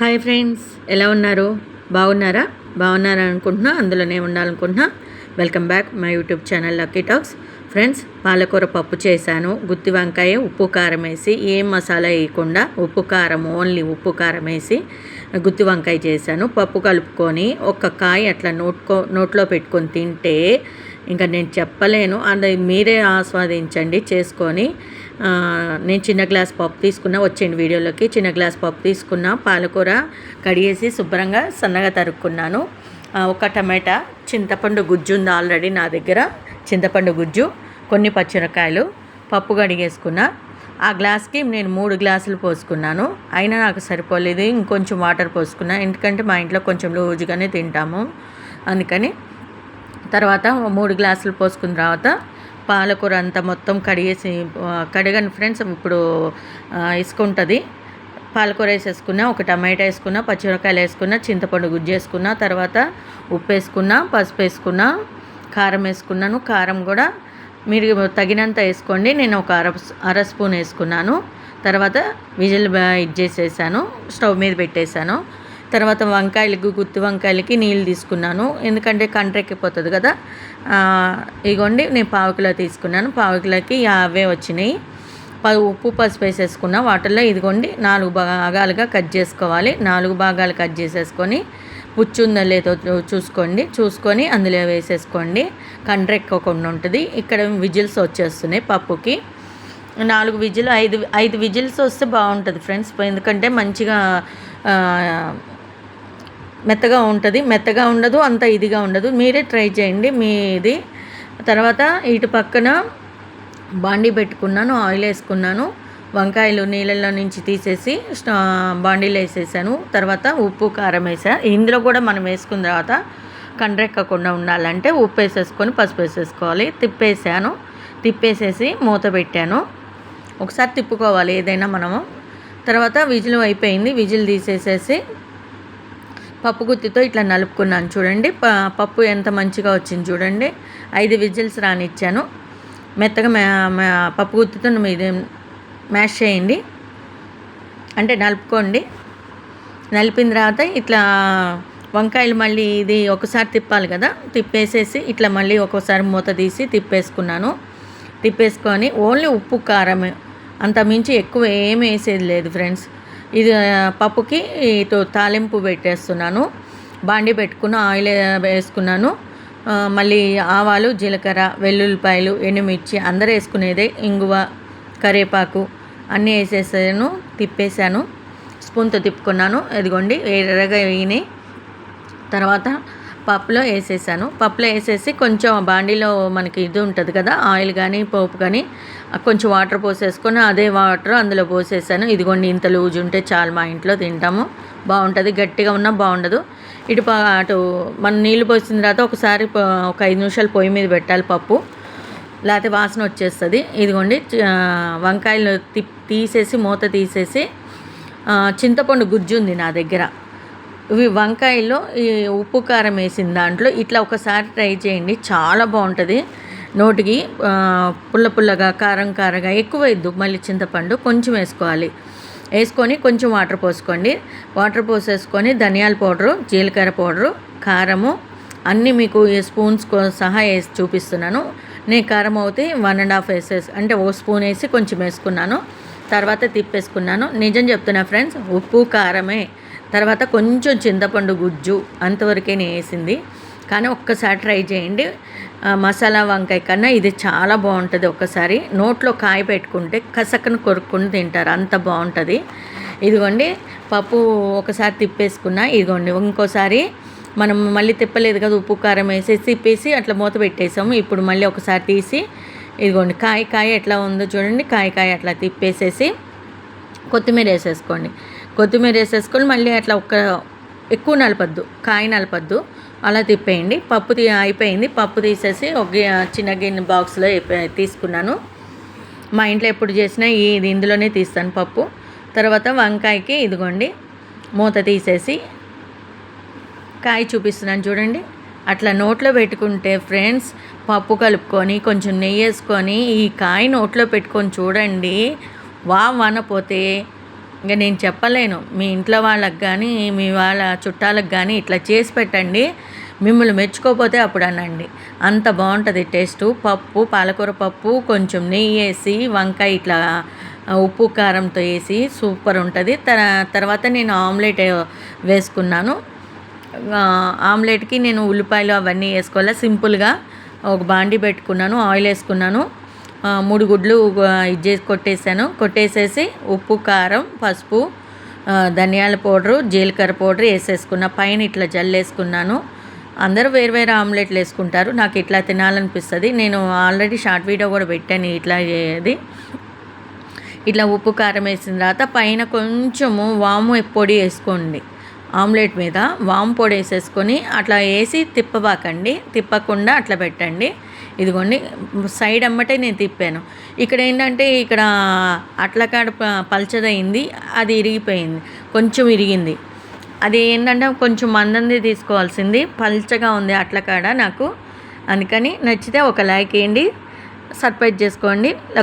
Hi friends ఎలా ఉన్నారు? బాగున్నారా? బాగున్నారా అనుకుంటున్నా అందులోనే ఉండాలనుకుంటున్నా. Welcome back my YouTube channel lucky talks. Friends పాలకూర పప్పు చేశాను. గుత్తి వంకాయ ఉప్పు కారం వేసి ఏం మసాలా వేయకుండా ఉప్పు కారం ఓన్లీ ఉప్పు కారం వేసి గుత్తి వంకాయ చేశాను. పప్పు కలుపుకొని ఒక కాయ అట్లా నోట్కో నోట్లో పెట్టుకొని తింటే ఇంకా నేను చెప్పలేను. అది మీరే ఆస్వాదించండి చేసుకొని నేను చిన్న గ్లాస్ పప్పు తీసుకున్నా వచ్చేయండి వీడియోలోకి. చిన్న గ్లాస్ పప్పు తీసుకున్నా పాలకూర కడిగేసి శుభ్రంగా సన్నగా తరుక్కున్నాను. ఒక టమాటా చింతపండు గుజ్జు ఉంది ఆల్రెడీ నా దగ్గర చింతపండు గుజ్జు కొన్ని పచ్చిమిరకాయలు పప్పు కడిగేసుకున్నా. ఆ గ్లాస్కి నేను మూడు గ్లాసులు పోసుకున్నాను. అయినా నాకు సరిపోలేదు ఇంకొంచెం వాటర్ పోసుకున్నా. ఎందుకంటే మా ఇంట్లో కొంచెం లూజుగానే తింటాము. అందుకని తర్వాత మూడు గ్లాసులు పోసుకున్న తర్వాత పాలకూర అంతా మొత్తం కడిగేసి కడగను ఫ్రెండ్స్. ఇప్పుడు ఇసుక ఉంటుంది పాలకూర వేసేసుకున్నా ఒక టమాటా వేసుకున్నా పచ్చిమిరకాయలు వేసుకున్నా చింతపండు గుజ్జు వేసుకున్నా తర్వాత ఉప్పు వేసుకున్నా పసుపు వేసుకున్నా కారం వేసుకున్నాను. కారం కూడా మీరు తగినంత వేసుకోండి. నేను ఒక అర అర స్పూన్ వేసుకున్నాను. తర్వాత విజిల్ ఇచ్చేసేసాను ఇది చేసేసాను. స్టవ్ మీద పెట్టేశాను తర్వాత వంకాయలకు గుత్తి వంకాయలకి నీళ్ళు తీసుకున్నాను. ఎందుకంటే కంట్రెక్కిపోతుంది కదా. ఇగోండి నేను పావు కిలో తీసుకున్నాను. పావు కిలోకి వచ్చినాయి. ప ఉప్పు పసుపు వేసేసుకున్న వాటర్లో ఇదిగోండి నాలుగు భాగాలుగా కట్ చేసుకోవాలి. నాలుగు భాగాలు కట్ చేసేసుకొని పుచ్చు ఉందో లేదో చూసుకోండి. చూసుకొని అందులో వేసేసుకోండి. కండ్రెక్కకుండా ఉంటుంది. ఇక్కడ విజిల్స్ వచ్చేస్తున్నాయి పప్పుకి. నాలుగు విజిల్ ఐదు ఐదు విజిల్స్ వస్తే బాగుంటుంది ఫ్రెండ్స్. ఎందుకంటే మంచిగా మెత్తగా ఉంటుంది. మెత్తగా ఉండదు అంత ఇదిగా ఉండదు. మీరే ట్రై చేయండి. మీది. తర్వాత ఇటు పక్కన బాండీ పెట్టుకున్నాను ఆయిల్ వేసుకున్నాను. వంకాయలు నీళ్ళల్లో నుంచి తీసేసి బాండీలో వేసేసాను. తర్వాత ఉప్పు కారం వేసాను ఇందులో కూడా మనం వేసుకున్న తర్వాత కండ్రెక్కకుండా ఉండాలంటే ఉప్పు వేసేసుకొని పసుపు వేసేసుకోవాలి. తిప్పేసాను. తిప్పేసేసి మూత పెట్టాను. ఒకసారి తిప్పుకోవాలి ఏదైనా మనము. తర్వాత విజిల్ అయిపోయింది. విజిల్ తీసేసేసి పప్పు గుత్తితో ఇట్లా నలుపుకున్నాను. చూడండి ప పప్పు ఎంత మంచిగా వచ్చింది చూడండి. ఐదు విజిల్స్ రానిచ్చాను. మెత్తగా మే పప్పు గుత్తితో ఇది మ్యాష్ చేయండి. అంటే నలుపుకోండి. నలిపిన తర్వాత ఇట్లా వంకాయలు మళ్ళీ ఇది ఒకసారి తిప్పాలి కదా తిప్పేసేసి ఇట్లా మళ్ళీ ఒక్కోసారి మూత తీసి తిప్పేసుకున్నాను. తిప్పేసుకొని ఓన్లీ ఉప్పు కారం అంత మించి ఎక్కువ ఏం వేసేది లేదు ఫ్రెండ్స్. ఇది పప్పుకి ఇటు తాలింపు పెట్టేస్తున్నాను. బాండి పెట్టుకున్న ఆయిల్ వేసుకున్నాను. మళ్ళీ ఆవాలు జీలకర్ర వెల్లుల్లిపాయలు ఎండుమిర్చి అందరూ వేసుకునేదే ఇంగువ కరివేపాకు అన్నీ వేసేసాను తిప్పేశాను. స్పూన్తో తిప్పుకున్నాను. ఇదిగోండి ఎర్రగా వేయని తర్వాత పప్పులో వేసేసాను. పప్పులో వేసేసి కొంచెం బాండీలో మనకి ఇది ఉంటుంది కదా ఆయిల్ కానీ పోపు కానీ కొంచెం వాటర్ పోసేసుకొని అదే వాటర్ అందులో పోసేసాను. ఇదిగోండి ఇంత లూజ్ ఉంటే చాలు మా ఇంట్లో తింటాము. బాగుంటుంది గట్టిగా ఉన్నా బాగుండదు. ఇటు అటు మనం నీళ్ళు పోసిన తర్వాత ఒకసారి ఒక ఐదు నిమిషాలు పొయ్యి మీద పెట్టాలి పప్పు. లేకపోతే వాసన వచ్చేస్తుంది. ఇదిగోండి వంకాయలు తి తీసేసి మూత తీసేసి చింతపండు గుజ్జు ఉంది నా దగ్గర. ఇవి వంకాయలో ఈ ఉప్పు కారం వేసిన దాంట్లో ఇట్లా ఒకసారి ట్రై చేయండి. చాలా బాగుంటుంది. నోటికి పుల్ల పుల్లగా కారం కారంగా ఎక్కువ వేయద్దు. మళ్ళీ చింతపండు కొంచెం వేసుకోవాలి. వేసుకొని కొంచెం వాటర్ పోసుకోండి. వాటర్ పోసేసుకొని ధనియాల పౌడరు జీలకర్ర పౌడరు కారము అన్నీ మీకు ఈ స్పూన్స్ సహా వేసి చూపిస్తున్నాను. నేను కారం అవుతే వన్ అండ్ హాఫ్ వేసేసి అంటే ఒక స్పూన్ వేసి కొంచెం వేసుకున్నాను. తర్వాత తిప్పేసుకున్నాను. నిజం చెప్తున్నా ఫ్రెండ్స్ ఉప్పు కారమే. తర్వాత కొంచెం చింతపండు గుజ్జు అంతవరకే నేను వేసింది కానీ ఒక్కసారి ట్రై చేయండి. మసాలా వంకాయ కన్నా ఇది చాలా బాగుంటుంది ఒక్కసారి. నోట్లో కాయ పెట్టుకుంటే కసకను కొరుక్కుని తింటారు. అంత బాగుంటుంది. ఇదిగోండి పప్పు ఒకసారి తిప్పేసుకున్నా. ఇదిగోండి ఇంకోసారి మనం మళ్ళీ తిప్పలేదు కదా ఉప్పు కారం వేసేసి తిప్పేసి అట్లా మూత పెట్టేసాము. ఇప్పుడు మళ్ళీ ఒకసారి తీసి ఇదిగోండి కాయ కాయ ఎట్లా ఉందో చూడండి. కాయ కాయ అట్లా తిప్పేసేసి కొత్తిమీర వేసేసుకోండి. కొత్తిమీర వేసేసుకొని మళ్ళీ అట్లా ఒక్క ఎక్కువ నలపద్దు కాయ నలపద్దు. అలా తిప్పేయండి. పప్పు తీ అయిపోయింది. పప్పు తీసేసి ఒక చిన్న గిన్నె బాక్స్లో అయిపోయి- తీసుకున్నాను. మా ఇంట్లో ఎప్పుడు చేసినా ఈ ఇది ఇందులోనే తీస్తాను పప్పు. తర్వాత వంకాయకి ఇదిగోండి మూత తీసేసి కాయ చూపిస్తున్నాను చూడండి. అట్లా నోట్లో పెట్టుకుంటే ఫ్రెండ్స్ పప్పు కలుపుకొని కొంచెం నెయ్యి వేసుకొని ఈ కాయ నోట్లో పెట్టుకొని చూడండి. వా వనపోతే ఇంకా నేను చెప్పలేను. మీ ఇంట్లో వాళ్ళకి కానీ మీ వాళ్ళ చుట్టాలకు కానీ ఇట్లా చేసి పెట్టండి. మిమ్మల్ని మెచ్చుకోపోతే అప్పుడు అనండి. అంత బాగుంటుంది టేస్ట్. పప్పు పాలకూర పప్పు కొంచెం నెయ్యి వేసి వంకాయ ఇట్లా ఉప్పు కారంతో వేసి సూపర్ ఉంటుంది. తర తర్వాత నేను ఆమ్లెట్ వేసుకున్నాను. ఆమ్లెట్కి నేను ఉల్లిపాయలు అవన్నీ వేసుకోవాలి. సింపుల్గా ఒక బాండి పెట్టుకున్నాను ఆయిల్ వేసుకున్నాను. మూడు గుడ్లు ఇది చేసి కొట్టేసాను. కొట్టేసేసి ఉప్పు కారం పసుపు ధనియాల పౌడరు జీలకర్ర పౌడర్ వేసేసుకున్న. పైన ఇట్లా జల్లేసుకున్నాను అందరూ వేరు వేరే ఆమ్లెట్లు వేసుకుంటారు. నాకు ఇట్లా తినాలనిపిస్తుంది. నేను ఆల్రెడీ షార్ట్ వీడియో కూడా పెట్టాను ఇట్లా ఇది ఇట్లా ఉప్పు కారం వేసిన తర్వాత పైన కొంచెము వాము పొడి వేసుకోండి. ఆమ్లెట్ మీద వాము పొడి వేసేసుకొని అట్లా వేసి తిప్పబాకండి. తిప్పకుండా అట్లా పెట్టండి. ఇదిగోండి సైడ్ అమ్మటే నేను తిప్పాను. ఇక్కడ ఏంటంటే ఇక్కడ అట్లకాడ ప- పల్చదయింది అది ఇరిగిపోయింది కొంచెం ఇరిగింది. అది ఏంటంటే కొంచెం మందంది తీసుకోవాల్సింది పల్చగా ఉంది అట్లకాడ నాకు. అందుకని నచ్చితే ఒక లైక్ వేయండి సర్ప్రైజ్ చేసుకోండి. ఓకే